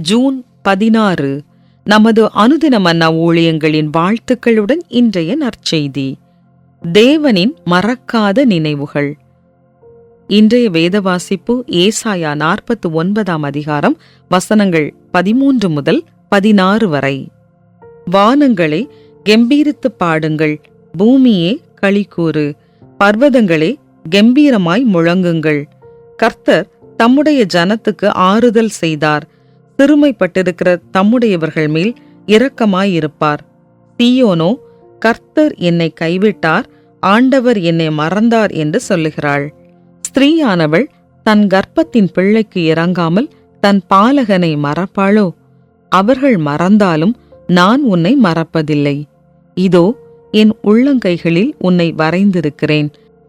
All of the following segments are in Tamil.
ஜூன் பதினாறு நமது அனுதின மன்னா ஊழியங்களின் வாழ்த்துக்களுடன் இன்றைய நற்செய்தி. தேவனின் மறக்காத நினைவுகள். இன்றைய வேத வாசிப்பு ஏசாயா நாற்பத்து ஒன்பதாம் அதிகாரம் வசனங்கள் பதிமூன்று முதல் பதினாறு வரை. வானங்களே கெம்பீரித்து பாடுங்கள் பூமியே களிக்கூறு பர்வதங்களே கெம்பீரமாய் முழங்குங்கள். கர்த்தர் தம்முடைய ஜனத்துக்கு ஆறுதல் செய்தார். சிறுமைப்பட்டிருக்கிற தம்முடையவர்கள் மேல் இரக்கமாயிருப்பார். தீயோனோ கர்த்தர் என்னை கைவிட்டார் ஆண்டவர் என்னை மறந்தார் என்று சொல்லுகிறாள். ஸ்திரீயானவள் தன் கர்ப்பத்தின் பிள்ளைக்கு இறங்காமல் தன் பாலகனை மறப்பாளோ? அவர்கள் மறந்தாலும் நான் உன்னை மறப்பதில்லை. இதோ என் உள்ளங்கைகளில் உன்னை வரைந்திருக்கிறேன்.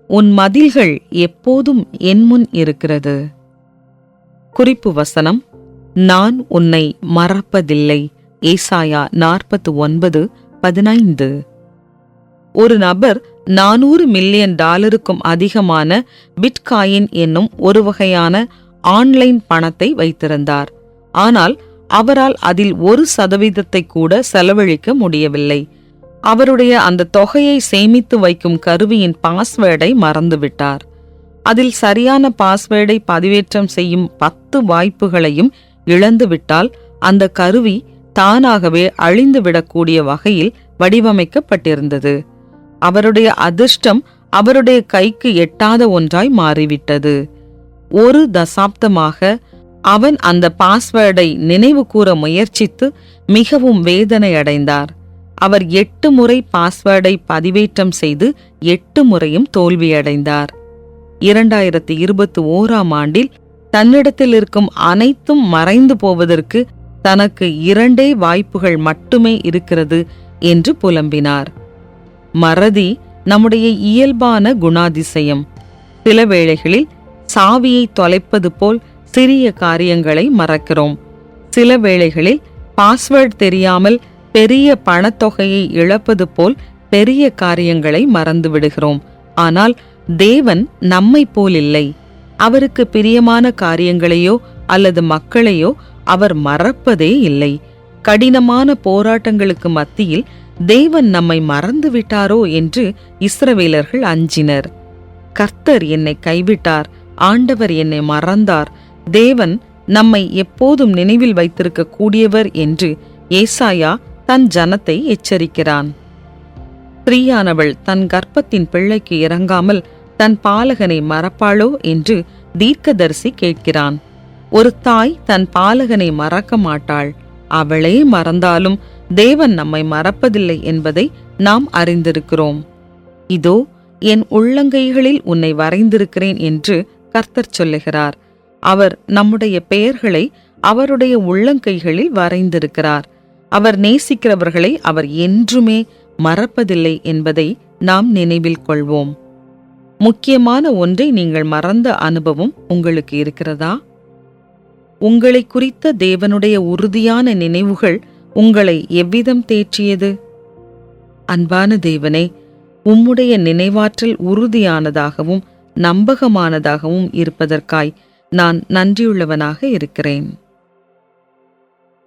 உன் மதில்கள் எப்போதும் என் முன் இருக்கிறது. குறிப்பு வசனம் நான் உன்னை மறப்பதில்லை. ஏசாயா நாற்பத்து ஒன்பது பதினைந்து. ஒரு நபர் நானூறு மில்லியன் டாலருக்கும் அதிகமான பிட்காயின் என்னும் ஒரு வகையான ஆன்லைன் பணத்தை வைத்திருந்தார். ஆனால் அவரால் அதில் ஒரு சதவீதத்தை கூட செலவழிக்க முடியவில்லை. அவருடைய அந்த தொகையை சேமித்து வைக்கும் கருவியின் பாஸ்வேர்டை மறந்துவிட்டார். அதில் சரியான பாஸ்வேர்டை பதிவேற்றம் செய்யும் பத்து வாய்ப்புகளையும் இழந்துவிட்டால் அந்த கருவி தானாகவே அழிந்துவிடக்கூடிய வகையில் வடிவமைக்கப்பட்டிருந்தது. அவருடைய அதிர்ஷ்டம் அவருடைய கைக்கு எட்டாத ஒன்றாய் மாறிவிட்டது. ஒரு தசாப்தமாக அவன் அந்த பாஸ்வேர்டை நினைவு கூற முயற்சித்து மிகவும் வேதனை அடைந்தார் அவர் எட்டு முறை பாஸ்வேர்டை பதிவேற்றம் செய்து எட்டு முறையும் தோல்வியடைந்தார். இரண்டாயிரத்தி இருபத்தி ஓராம் ஆண்டில் தன்னிடத்தில் இருக்கும் அனைத்தும் மறைந்து போவதற்கு தனக்கு இரண்டே வாய்ப்புகள் மட்டுமே இருக்கிறது என்று புலம்பினார். மறதி நம்முடைய இயல்பான குணாதிசயம். சில வேளைகளில் சாவியை தொலைப்பது போல் சிறிய காரியங்களை மறக்கிறோம். சில வேளைகளில் பாஸ்வேர்ட் தெரியாமல் பெரிய பணத்தொகையை இழப்பது போல் பெரிய காரியங்களை மறந்து விடுகிறோம். ஆனால் தேவன் நம்மை போல் இல்லை. அவருக்கு பிரியமான காரியங்களையோ அல்லது மக்களையோ அவர் மறப்பதே இல்லை. கடினமான போராட்டங்களுக்கு மத்தியில் தேவன் நம்மை மறந்து விட்டாரோ என்று இஸ்ரவேலர்கள் அஞ்சினர். கர்த்தர் என்னை கைவிட்டார் ஆண்டவர் என்னை மறந்தார். தேவன் நம்மை எப்போதும் நினைவில் வைத்திருக்க கூடியவர் என்று ஏசாயா தன் ஜனத்தை எச்சரிக்கிறான். ஸ்திரீயானவள் தன் கர்ப்பத்தின் பிள்ளைக்கு இறங்காமல் தன் பாலகனை மறப்பாளோ என்று தீர்க்கதரிசி கேட்கிறான். ஒரு தாய் தன் பாலகனை மறக்க மாட்டாள். அவளே மறந்தாலும் தேவன் நம்மை மறப்பதில்லை என்பதை நாம் அறிந்திருக்கிறோம். இதோ என் உள்ளங்கைகளில் உன்னை வரைந்திருக்கிறேன் என்று கர்த்தர் சொல்லுகிறார். அவர் நம்முடைய பெயர்களை அவருடைய உள்ளங்கைகளில் வரைந்திருக்கிறார். அவர் நேசிக்கிறவர்களை அவர் என்றுமே மறப்பதில்லை என்பதை நாம் நினைவில் கொள்வோம். முக்கியமான ஒன்றை நீங்கள் மறந்த அனுபவம் உங்களுக்கு இருக்கிறதா? உங்களை குறித்த தேவனுடைய உறுதியான நினைவுகள் உங்களை எவ்விதம் தேற்றியது? அன்பான தேவனே உம்முடைய நினைவாற்றல் உறுதியானதாகவும் நம்பகமானதாகவும் இருப்பதற்காய் நான் நன்றியுள்ளவனாக இருக்கிறேன்.